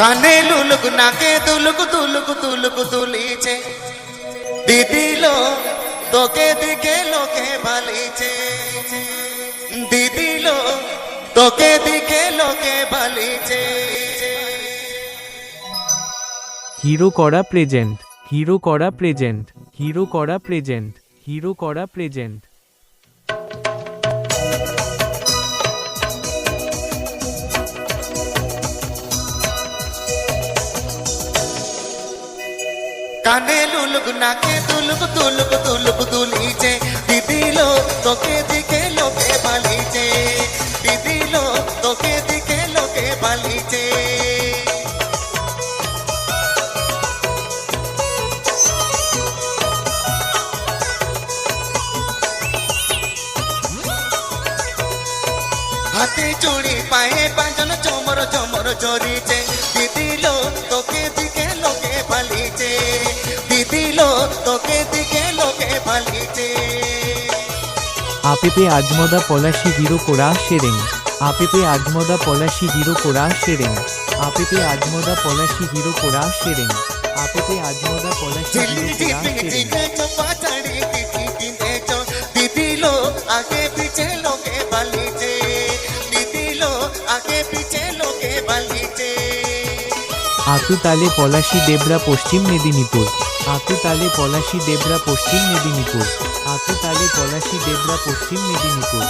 কানে লুলুক, নাকে তুলুক দুলুক দুলুক দুলিছে দিদিলো তোকে দিকে লোকে ভালিছে দিদিলো তোকে দিকে লোকে ভালিছে হিরো করা প্রেজেন্ট, হিরো করা প্রেজেন্ট, হিরো করা প্রেজেন্ট, হিরো করা প্রেজেন্ট। কানে লুলুক, নাকে দুলুক দুলুক দুলুক দুলিছে। দিদিলো তোকে দিকে লোকে ভালিছে দিদিলো তোকে দিকে লোকে ভালিছে হাতে চুড়ি, পায়ে পাঁজন চমর চমর চরিছে দিদিলো তোকে লোকে আপেপে আজমদা পলাশি হিরো কোরা শেরেং আপেপে আজমদা পলাশি হিরো কোরা শেরেং আপেপে আজমদা পলাশি হিরো কোরা শেরেং আপেপে আজমদা পলাশি হিরো কোরা ঝিলিক দিদিলো লোকে দিদিলো লোকে আতুতালে পলাশি দেবরা পশ্চিম মেদিনীপুর। আতুতালে পলাশি দেবরা পশ্চিম মেদিনীপুর। আতুতালে পলাশি দেবরা পশ্চিম মেদিনীপুর।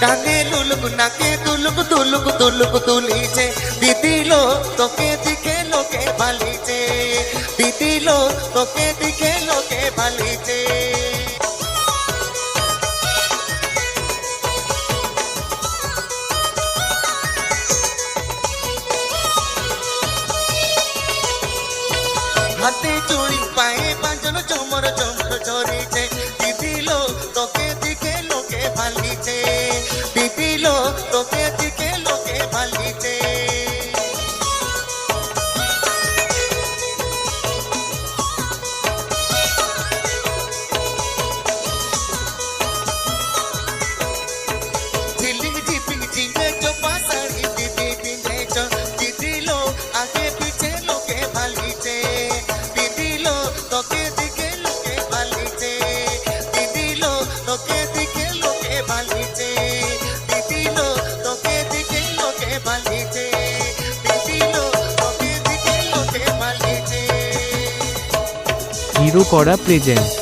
কানে লুলুক নাকে দুলুক দুলুক দুলুক দিদি লোক তোকে দিকে লোকে ভালিছে দিদিলো তোকে হাতে চুড়ি পায়ে পাঁচজন চমর চমর চরিছে হিরো করা প্রেজেন্ট